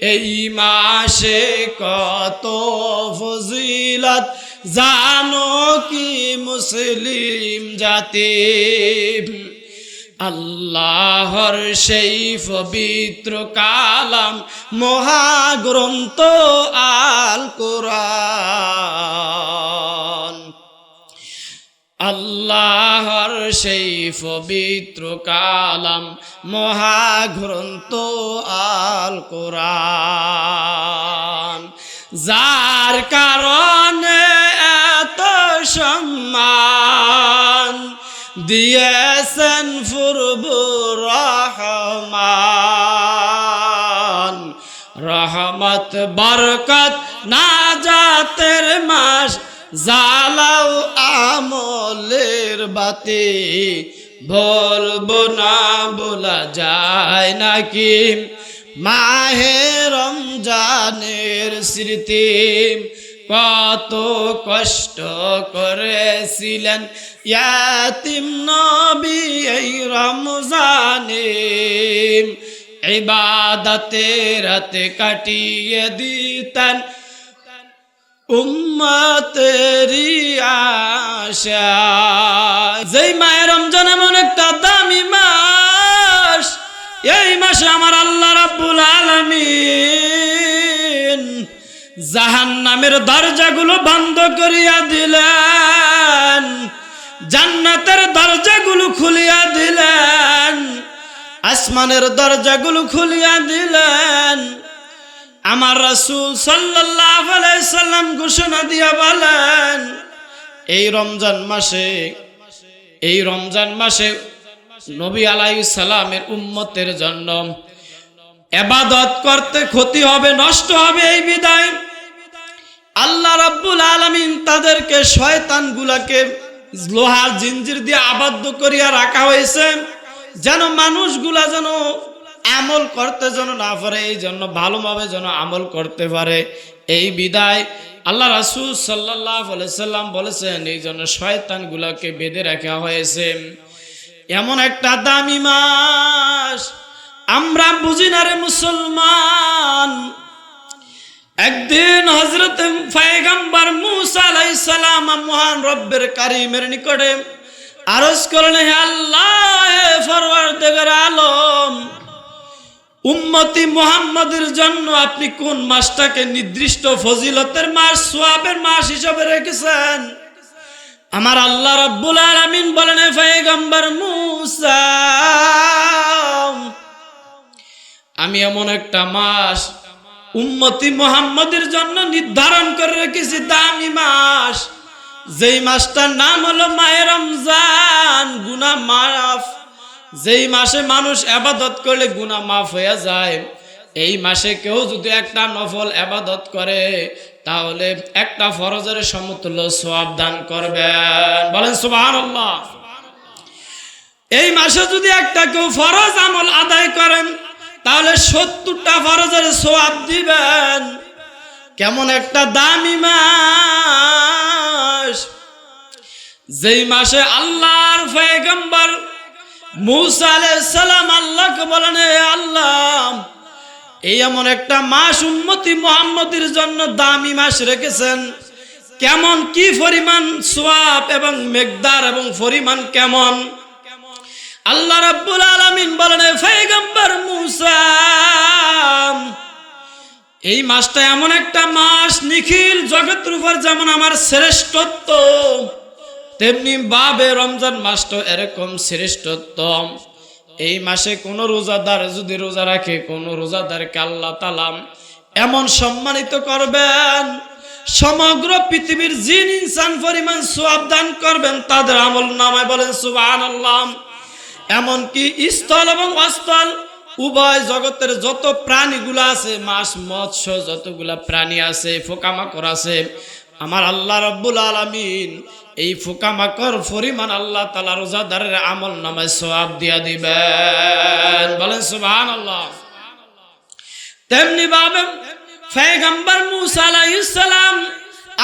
এই মাসে কত ফজিলত, জানো কি মুসলিম জাতি? আল্লাহর সেই পবিত্র কালাম মহাগ্রন্থ আল কোরআন আল্লাহর সেই পবিত্র কালাম মহাগ্রন্থ আল কোরআন যার কারণে এত সম্মান দিয়েছেন ফুরবুর রহমান। রহমত, বরকত না জাতের মাস জালাও আমলের বাতি বলব না বলা যায় নাকি? মাহে রমজানের স্মৃতি কত কষ্ট করেছিলেন ইয়াতিম নবী এই রমজানে। ইবাদতে রাতে কাটিয়ে দিতেন উম্মতেরি আশা যেই মায়ের রমজান এমন একটা দামি মাস, এই মাসে আমার আল্লাহ রাব্বুল আলামিন জাহান নামের দরজাগুলো বন্ধ করিয়া দিলেন, জান্নাতের দরজাগুলো খুলিয়া দিলেন, আসমানের দরজাগুলো খুলিয়া দিলেন। আমার রাসূল সাল্লাল্লাহু আলাইহি সাল্লাম ঘোষণা দিয়া বলেন এই রমজান মাসে, এই রমজান মাসে নবী আলাইহিস সালামের উম্মতের জন্য এবাদত করতে ক্ষতি হবে, নষ্ট হবে এই বিদায়। আল্লাহ রাব্বুল আলামিন তাদেরকে শয়তান গুলাকে লোহার জিঞ্জির দিয়ে আবদ্ধ করিয়া রাখা হয়েছে, যেন মানুষগুলা যেন আমল করতে যেন না পারে এই জন্য ভালোভাবে যেন আমল করতে পারে। এই বিদায় আল্লাহ রাসূল সাল্লাহ সাল্লাম বলেছেন, এই জন্য শয়তান গুলাকে বেঁধে রাখা হয়েছে। এমন একটা দামি মাস, আমরা বুঝি না রে মুসলমান। একদিন হজরত ফায়গাম্বার মুসা মহান রব্বের কারিমের নিকটে আরজ করলেন আল্লাহ, হে ফরওয়ারদিগার আলম উম্মতি মুহাম্মাদের জন্য আপনি কোন মাসটাকে নির্দিষ্ট ফজিলতের মাস, সোয়াবের মাস হিসাবে রেখেছেন? আমার আল্লাহ রাব্বুল আলামিন বলেন হে পয়গম্বর মুসা, আমি এমন একটা মাস উম্মতি মুহাম্মাদের জন্য নির্ধারণ করে রেখেছি, দামি মাস। যেই মাসটার নাম হলো মাহে রমজান। গুনা মাফ যেই মাসে মানুষ আবাদত করলে গুনা মাফ হয়ে যায়, এই মাসে কেউ যদি একটা নফল আবাদত করে, তাহলে একটা ফরজের সমতুল্য সোয়াব দান করবেন। বলেন সুবহানাল্লাহ। এই মাসে যদি একটা কেউ ফরজ আমল আদায় করেন, তাহলে সত্তরটা ফরজের সোয়াব দিবেন। কেমন একটা দামি মাস। যেই মাসে আল্লাহর পয়গম্বর মুসা সালাম আল্লাহকে বলেন আল্লাহ, এই এমন একটা মাস জন্য দামি রেখেছেন। কেমন, কি পরিমাণ সোয়াব এবং মেঘদার এবং পরিমাণ কেমন? আল্লাহ রাব্বুল আলামিন বলেন এই মাসটা এমন একটা মাস নিখিল জগতের উপর যেমন আমার শ্রেষ্ঠত্ব তেমনি বাবে রমজান মাসটা এরকম শ্রেষ্ঠতম এই মাসে কোনো রোজাদার যদি রোজা রাখে, কোনো রোজাদারকে আল্লাহ তালাম এমন সম্মানিত করবেন, সমগ্র পৃথিবীর জিন ইনসান পরিমাণ সোয়াব দান করবেন, তাদের আমল নামায় বলেন সুবাহ এমনকি স্থল এবং অস্থল, উভয় জগতের যত প্রাণীগুলো আছে, মাছ, মৎস্য, যতগুলা প্রাণী আছে, পোকামাকড় আছে, আমার আল্লাহ রব্বুল আলমিন এই পোকামাকড় পরিমাণ আল্লাহ তালা রোজাদারের আমল নামায় সোয়াব দিয়া দিবেন। বলেন সুবহান আল্লাহ তেমনি ভাবে ফেগম্বর মুসা আলাইহিস সালাম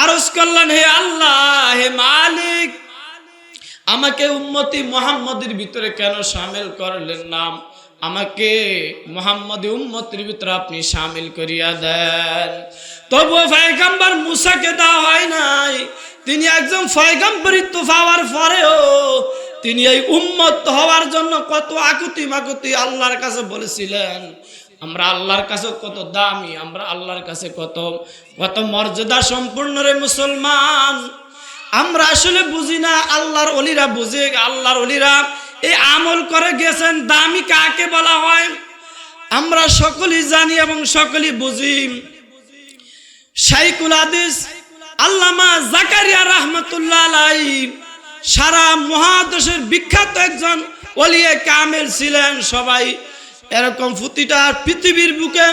আরজ করলেন, হে আল্লাহ, হে মালিক, আমাকে উম্মতি মোহাম্মদের ভিতরে কেন সামিল করলেন নাম আমাকে মোহাম্মদ উম্মতির ভিতরে আপনি সামিল করিয়া দেন। তবুও ফয়গাম্বার মুসাকে দেওয়া হয় নাই। তিনি একজন ফয়গাম্বরিত্ব পাওয়ার পরেও তিনি এই উম্মত হওয়ার জন্য কত আকুতি মাকুতি আল্লাহর কাছে বলেছিলেন। আমরা আল্লাহর কাছে কত দামি, আমরা আল্লাহর কাছে কত কত মর্যাদা সম্পূর্ণ রে মুসলমান। আমরা আসলে বুঝি না, আল্লাহর অলিরা বুঝে, আল্লাহর অলিরা এই আমল করে গেছেন, দামি কাকে বলা হয়? আমরা সকলেই জানি এবং সকলেই বুঝি। শাইকুল হাদিস আল্লামা জাকারিয়া রহমতুল্লাহ আলাই সারা মহাদেশের বিখ্যাত একজন অলিয়ে কামেল ছিলেন সবাই। এরকম প্রতিটা পৃথিবীর বুকে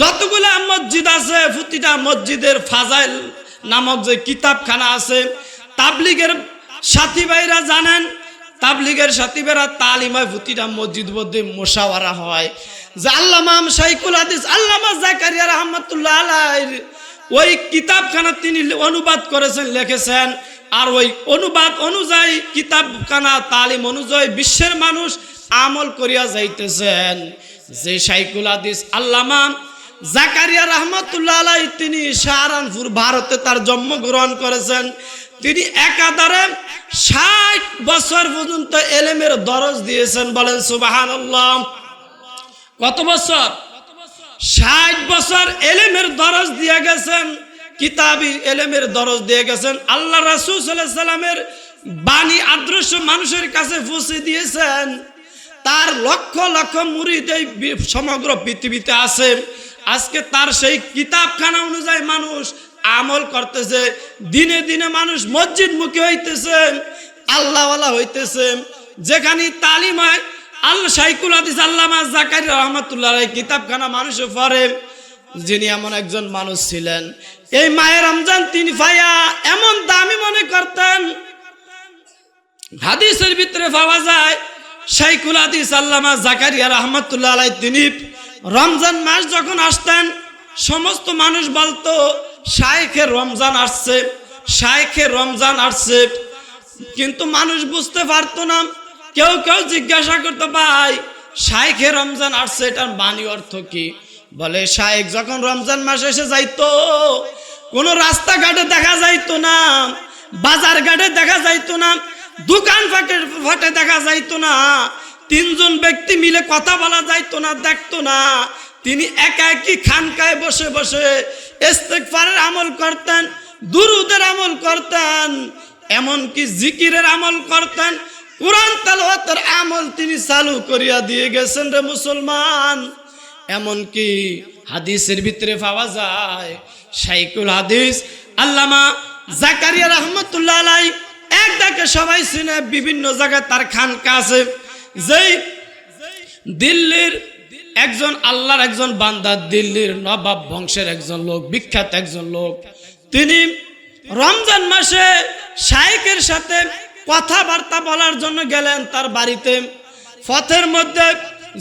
যতগুলা মসজিদ আছে প্রতিটা মসজিদের ফাজাইল নামক যে কিতাবখানা আছে, তাবলিগের সাথী ভাইরা জানেন, তাবলিগের সাথী ভাইরা তালিমায় প্রতিটা মসজিদ মধ্যে মোশাওয়ারা হয়। যে আল্লামাম শাইকুল হাদিস, আল্লামা জাকারিয়া রহমতুল্লাহ আলাইর ওই কিতাবখানা তিনি অনুবাদ করেছেন, লিখেছেন। আর ওই অনুবাদ অনুযায়ী কিতাবখানা, তালিম অনুযায়ী বিশ্বের মানুষ আমল করিয়া যাইতেছেন। যে শাইকুল হাদিস আল্লামা জাকারিয়া রহমতুল্লাহ আলাই তিনি সাহারানপুর ভারতে তার জন্মগ্রহণ করেছেন। তিনি একাধারে ষাট বছর পর্যন্ত এলেমের দরজ দিয়েছেন, বলেন সুবাহান কত বছর? ষাট বছর এলেমের দরজ দিয়ে গেছেন, কিতাবি এলেমের দরজ দিয়ে গেছেন। আল্লাহ রাসুল সাল্লামের বাণী আদর্শ মানুষের কাছে পৌঁছে দিয়েছেন। তার লক্ষ লক্ষ মুরিদ এই সমগ্র পৃথিবীতে আছে। আজকে তার সেই কিতাবখানা অনুযায়ী মানুষ আমল করতেছে। দিনে দিনে মানুষ মসজিদ মুখী হইতেছে, আল্লাহওয়ালা হইতেছে। যেখানে তালিম হয় আল্লাহ সাইকুল হাদিস আল্লামা জাকারি রহমতুল্লাহ কিতাবখানা মানুষে পড়ে, যিনি এমন একজন মানুষ ছিলেন। এই মায়ের রমজান তিনি ভাইয়া এমন দামি মনে করতেন। হাদিসের ভিতরে পাওয়া যায়, শাইকুল হাদিস আল্লামা জাকারিয়া রহমতুল্লাহ আলাই তিনি রমজান মাস যখন আসতেন, সমস্ত মানুষ বলতো শাইখের রমজান আসছে শাইখের রমজান আসছে। কিন্তু মানুষ বুঝতে পারতো না কেউ কেউ জিজ্ঞাসা করতে, ভাই, শাইখে রমজান আসছে, এটার বাণী অর্থ কি? বলে, শাইখ যখন রমজান মাস এসে যাইতো, কোনো রাস্তাঘাটে দেখা যাইতো না বাজার ঘাটে দেখা যাইতো না, দোকান ফাটে ফাটে দেখা যাইতো না, তিনজন ব্যক্তি মিলে কথা বলা যাইতো না, দেখতো না। তিনি একা একই খানকায় বসে বসে ইস্তেগফারের আমল করতেন, দুরুদের আমল করতেন, এমনকি জিকিরের আমল করতেন কোরআন তালাওয়াতের আমল তিনি চালু করিয়া দিয়ে গেছেন রে মুসলমান। এমনকি হাদিসের ভিতরে পাওয়া যায় শাইকুল হাদিস, আল্লামা জাকারিয়া রহমতুল্লাহ আলাই এক ডাকে সবাই চিনে বিভিন্ন জায়গায় তার খানকা আছে। যেই দিল্লির একজন আল্লাহর একজন বান্দা, দিল্লির নবাব বংশের একজন লোক, বিখ্যাত একজন লোক। তিনি রমজান মাসে শাইকের সাথে কথাবার্তা বলার জন্য গেলেন তার বাড়িতে। পথের মধ্যে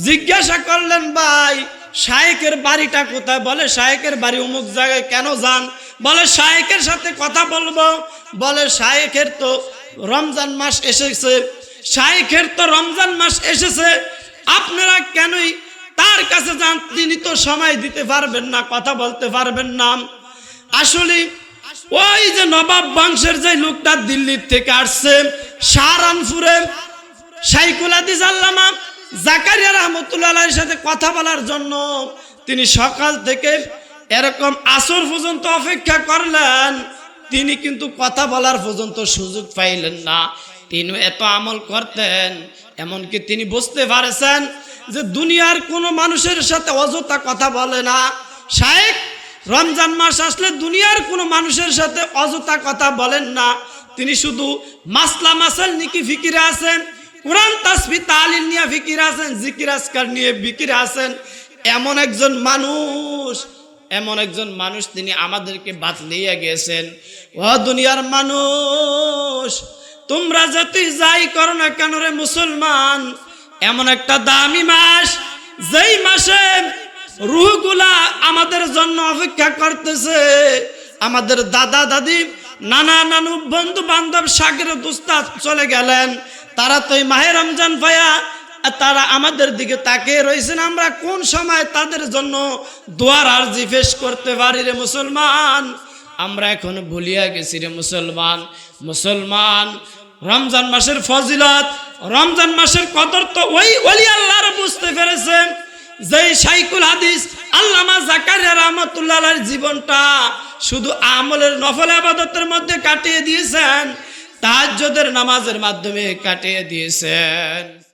জিজ্ঞাসা করলেন, ভাই, শায়েকের বাড়িটা কোথায়? বলে, শায়েকের বাড়ি অমুক জায়গায় কেন যান? বলে, শায়েকের সাথে কথা বলব। বলে, শায়েকের তো রমজান মাস এসেছে। শায়েকের তো রমজান মাস এসেছে। আপনারা কেনই তার কাছে যান? তিনি তো সময় দিতে পারবেন না, কথা বলতে পারবেন না। আসলে ওই যে নবাব বংশের যে লোকটা দিল্লির থেকে আসছে হাদিস আল্লামা জাকারিয়া রহমতুল্লাহ সাথে কথা বলার জন্য তিনি সকাল থেকে এরকম আসর পর্যন্ত অপেক্ষা করলেন। তিনি কিন্তু কথা বলার পর্যন্ত সুযোগ পাইলেন না। তিনি এত আমল করতেন, এমনকি তিনি বুঝতে পারেছেন যে দুনিয়ার কোনো মানুষের সাথে অযথা কথা বলে না। শায়েক রমজান মাস আসলে দুনিয়ার কোনো মানুষের সাথে অযথা কথা বলেন না। তিনি শুধু মাসলা মাসাল নিকি ফিকিরে আছেন, কোরআন তাসবি তালিল নিয়ে ফিকির আছেন, জিকির আসকার নিয়ে বিকিরে আছেন। এমন একজন মানুষ, এমন একজন মানুষ তিনি আমাদেরকে বাদ বাতলিয়ে গেছেন। ও দুনিয়ার মানুষ, তোমরা যতই যাই করো না কেন রে মুসলমান? এমন একটা দামি মাস, যেই মাসে রুহগুলা আমাদের জন্য অপেক্ষা করতেছে। আমাদের দাদা দাদি, নানা নানু বন্ধু বান্ধব, সাগর দুস্তাদ চলে গেলেন। তারা তো মাহে রমজান আর তারা আমাদের দিকে তাকিয়ে রয়েছেন আমরা কোন সময় তাদের জন্য দোয়ার আর্জি পেশ করতে পারি রে মুসলমান? আমরা এখন ভুলিয়া গেছি রে মুসলমান। মুসলমান, রমজান মাসের ফজিলত, রমজান মাসের কদর তো ওই ওলি আল্লাহর বুঝতে পেরেছেন। যেই সাইকুল হাদিস আল্লামা জাকারিয়া রহমতুল্লাহ জীবনটা শুধু আমলের নফল আবাদতের মধ্যে কাটিয়ে দিয়েছেন তাজ্জদের নামাজের মাধ্যমে কাটিয়ে দিয়েছেন।